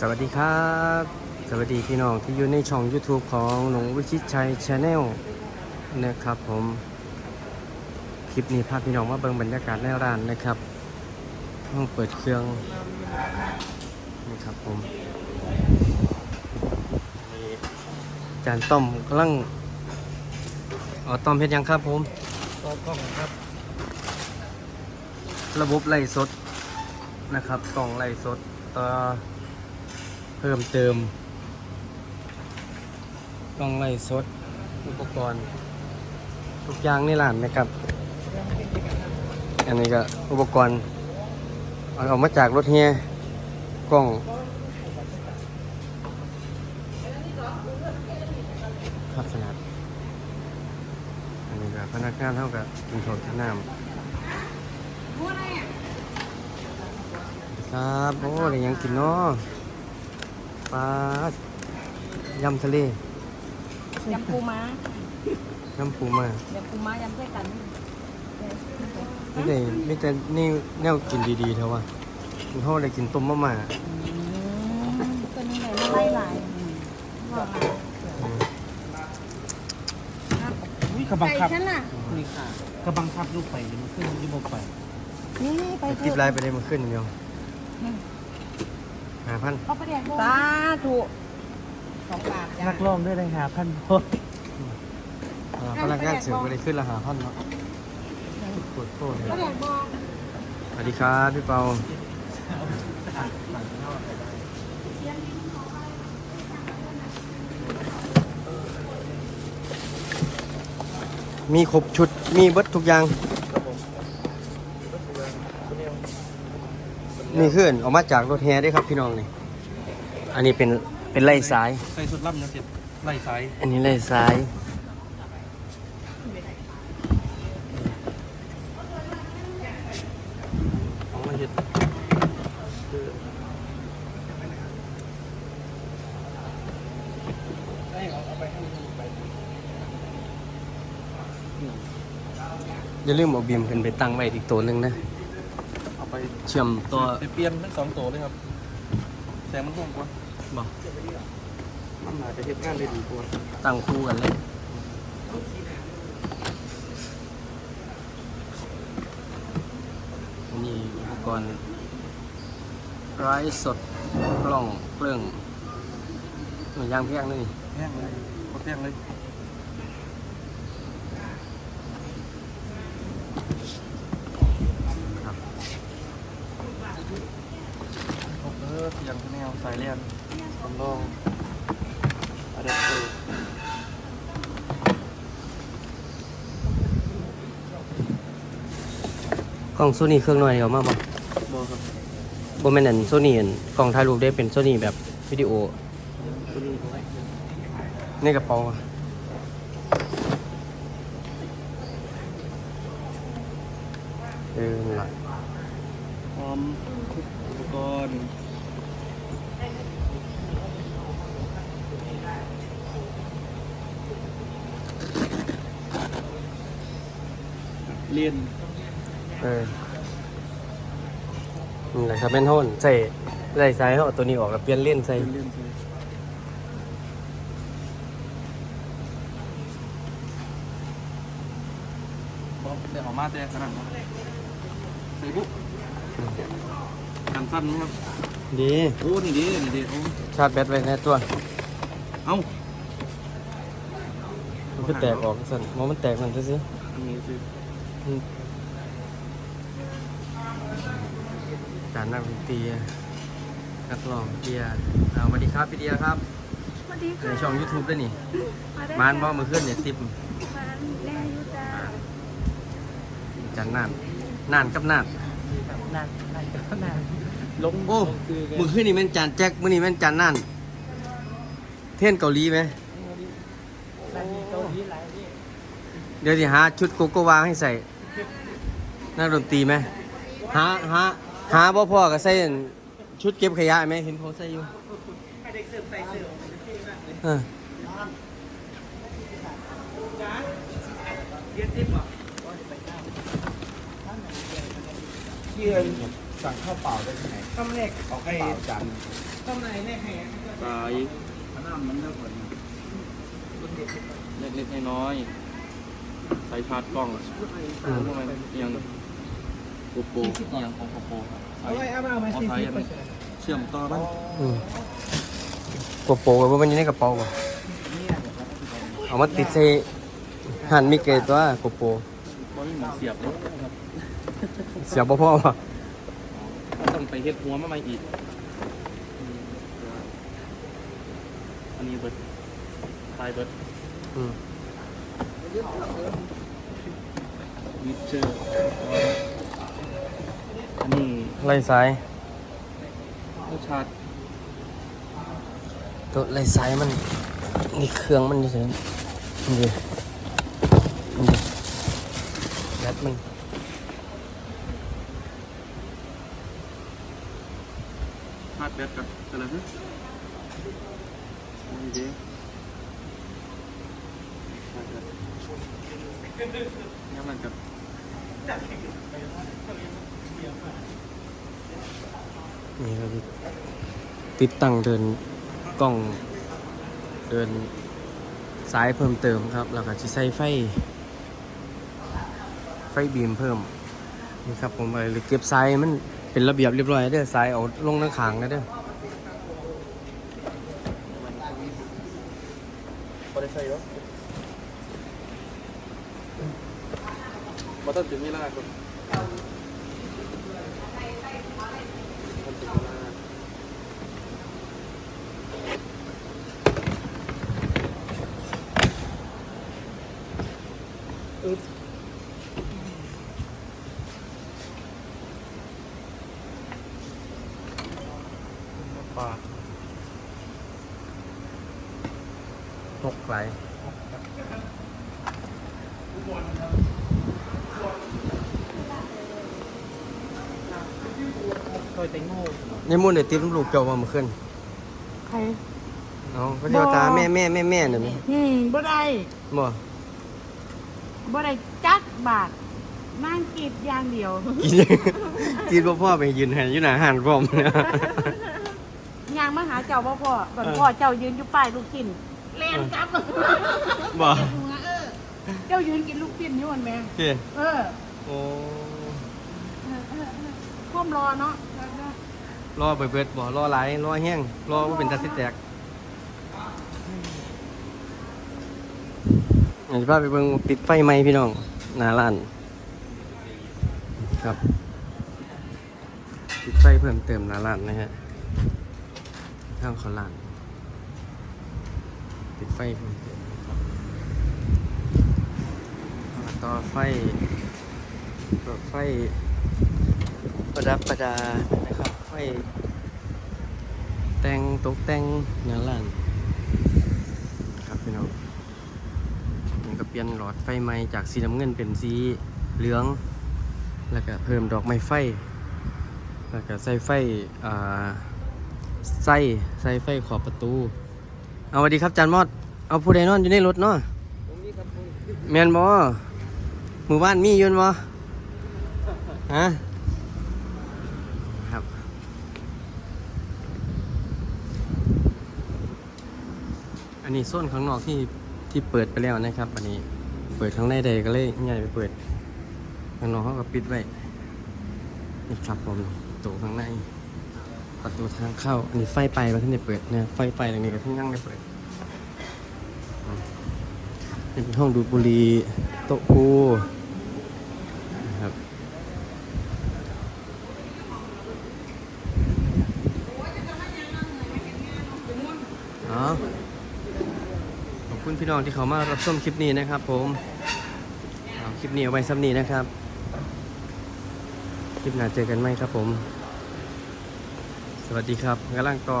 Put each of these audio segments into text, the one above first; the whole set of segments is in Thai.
สวัสดีครับ สวัสดีพี่น้องที่อยู่ในช่อง YouTube ของหลวงวิชิตชัยชาแนลนะครับผมคลิปนี้พาพี่น้องมาเบิ่งบรรยากาศในร้านนะครับห้องเปิดเครื่องนี่ครับผมนี่จานต้มกำลังอ๋อต้มเพ็ดยังครับผมก็กล้องครับ ระบบไล่สดนะครับกล่องไล่สดต่อเพิ่มเติมกล่องไล่สด อุปกรณ์ ทุกอย่างในร้านนะครับ อันนี้ก็อุปกรณ์เอาออกมาจากรถเฮียกล้อง ครับสนัดอันนี้ก็พนักงานเท่ากับกินโทษกินน้ำครับ โอ้ได้หยังกินเนาะ ปลายำทะเลยำปูม้ายำปูมายำปูม้ายำด้วยกันไม่ได้ไม่แต่นี่แนวกินดีๆเท่าว่าเขาได้กินต้มมะม่าตัวนี้ไหนไม่ไล่หลายว่าอืมอุ้ยกระบังไก่คับฉันล่ะนี่ค่ะกระบังคับลูกไปมันขึ้นยี่โมไปนี่ไปไปกิบไลน์ไปได้มาขึ้นเดียว หาพันเอาไปแดกสาธุสองบาทจ้ะนักร้องด้วยเลยหาพันโพสอ่าพนักงานเสือไปได้ขึ้นละหาพันเนาะปวดโคตรเลยก็แดกบองสวัสดีครับพี่เปามีครบชุดมีเบิดทุกอย่าง นี่คืออนออกมาจากรถแฮได้ครับพี่น้องนี่ อันนี้เป็นเป็นไล่สาย ใส่สุดล่ำนะเจ็บไล่สาย อันนี้ไล่สาย ของมาเห็ดอย่าลืมเอาบีมขึ้นไปตั้งไว้อีกตัวหนึ่งนะ เอาไปเชื่อมตัวไปเปลี่ยนทั้งสองตัวเลยครับ แสงมันห่วงกว่าบอกมันอาจจะเห็ดงานได้ดีกว่าตั้งคู่กันเลยนี่อุปกรณ์ไร้สดกล้องเครื่องหน่วยยางเพียงเลยนี่แห้งเลยโคตรแห้งเลย ครับ ครบเออเสียงแนวสายเลียนสำรองอะแดปเตอร์ กล้องโซนี่เครื่องน่อยเอามากบอกบอครับบ่แม่นอันโซนี่อันกล้องถ่ายรูปได้เป็นโซนี่แบบวิดีโอตัวนี้ในกระเป๋าอะเออนั่นล่ะพร้อมอุปกรณ์เรียน เออนี่แหละครับแม่นโหนใส่ใส่สายเขาเอาตัวนี้ออกแล้วเปลี่ยนเลนส์ใส่เรียนใช่บอกแต่ออกมาแต่ขนาดนั้นใส่บุ๊กกันสั้นนะครับ ดีโอ้ นี่ดีนี่ดีโอ้ชาร์จแบตไว้ในตัว เอ้ามันก็แตกออกสั่นมองมันแตกมันซื่ออันนี้คือๆอืม จานนักดนตรีนักร้องเดียอ่าสวัสดีครับพี่เดียครับสวัสดีในค่ะช่อง YouTube ด้วยนี่ได้มานบ่มือขึ้นเนี่ยติบมานแน่อยูจ้าจานนานนานกับนานนานนานก็นานลงโอ้คือมือขึ้นนี่แม่นจานแจ็คมือนี่แม่นจานนานเท่นเกาหลีไหมเกาหลีหลายที่เดี๋ยวสิหาชุดโกโกวาให้ใส่นักดนตรีไหมหาหา หาบ่พ่อก็ใส่อันชุดเก็บขยะไหมเห็นเขาใส่อยู่เออเรียนซิปเหรอพี่เอิญสั่งข้าวเปล่าได้ที่ไหนข้าวเล็กเอาข้าวเปล่าจานสายน้ำมันเลิกหมดเล็กๆน้อยๆสายชาร์จกล้องอะอืมทำไมเอียง โกโปรเอียงของโกโปรครับเอาไว้เอามาเอามาเอาสี่สายสิบอันเปอร์เซ็นต์เชื่อมต่อมันอืมกระโปรงกับมันอยู่ในกระเป๋าบ่เอามาติดใส่หันมิเกตตัวกระโปรงบ่มีหมอนเสียบเนาะครับเสียบ่พอว่ะต้องไปเฮ็ดหัวมาใหม่อีกอืมอันนี้เบิดทายเบิดอืมมิเจอร์อันนี้ ไล่สายผู้ชาร์จตัวไล่สายมันนี่เครื่องมันเฉยๆนี่ดินี่ดิแบตมันชาร์จแบตกับอะไรฮะนี่เด้ชาร์จแบตยังมันกับ นี่ก็คือติดตั้งเดินกล้องเดินสายเพิ่มเติมครับแล้วก็จะใส่ไฟ ไฟบีมเพิ่มนี่ครับผมเลยเก็บสายมันเป็นระเบียบเรียบร้อยเด้อสายเอาลงทั้งขางนะเด้อบริษัทเหรอมาตั้งถึงเวลาครับตั้งถึงเวลา ปาหกไหลเคยแตงโมนี่มุ่นเดี๋ยวติดลูกเจ้าว่ามาขึ้นใคร เอาพระเจ้าตาแม่แม่แม่แม่เนี่ยมั้ยอืมบ่ได้บ่ บ่ได้จักบาทนั่งกิดอย่างเดียว กินกินบ่พ่อไปยืนให้อยู่หน้าห้านพร้อมนะยางมาหาเจ้าบ่พ่อบ่พ่อเจ้ายืนอยู่ป้ายลูกชิ้นแล่นกลับบ่เออเจ้ายืนกินลูกชิ้นอยู่มันแม่เฮ้เออโอ้ควมรอเนาะรอเบิดเบิดบ่รอหลายรอแห้งรอบ่เป็นตาสิแตก อยากจะพาไปเบิ่งปิดไฟไหมพี่น้องหนาร้าน ครับปิดไฟเพิ่มเติมหนาร้านนะฮะข้างเขาร้านปิดไฟเพิ่มเติมครับต่อไฟต่อไฟ ประดับประดานะครับ ไฟ แต่งตกแต่งหนาร้าน ครับพี่น้องนี่ก็เปลี่ยนหลอดไฟใหม่จากสีน้ำเงินเป็นสีเหลือง แล้วก็เพิ่มดอกไม้ไฟ แล้วก็ใส่ไฟอ่าใส่ใส่ไฟขอบประตู เอาสวัสดีครับจานมอด เอาผู้ใดนอนอยู่ในรถเนาะแมนบอหมู่บ้านมียืนบอฮะครับ อันนี้โซนข้างนอกที่ ที่เปิดไปแล้วนะครับ อันนี้เปิดข้างในใดก็เลยง่ายไปเปิดข้างนอกเขาก็ปิดไว้นี่ครับผมประตูข้างในประตูทางเข้า อันนี้ไฟไปแล้วที่ได้เปิดนะไฟไปตรงนี้ก็ที่ยังได้เปิดนี่เป็นห้องดูดบุหรี่โต๊ะพู พี่น้องที่เขามารับชมคลิปนี้นะครับ ผมเอาคลิปนี้เอาไว้ซ้ำนี้นะครับ คลิปหน้าเจอกันไหมครับผม สวัสดีครับกำลังต่อ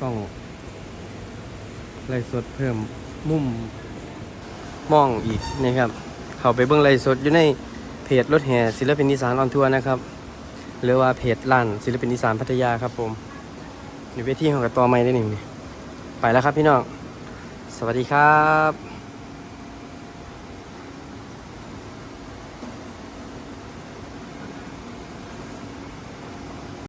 กล้องไล่สดเพิ่มมุมมองอีกนะครับ เข้าไปเบื้องไล่สดอยู่ในเพจรถแห่ศิลปินอีสานออนทัวร์นะครับหรือว่าเพจลั่นศิลปินอีสานพัทยาครับผมในเวทีของกับตัวไม่ได้หนึ่งไปแล้วครับพี่น้อง สวัสดีครับ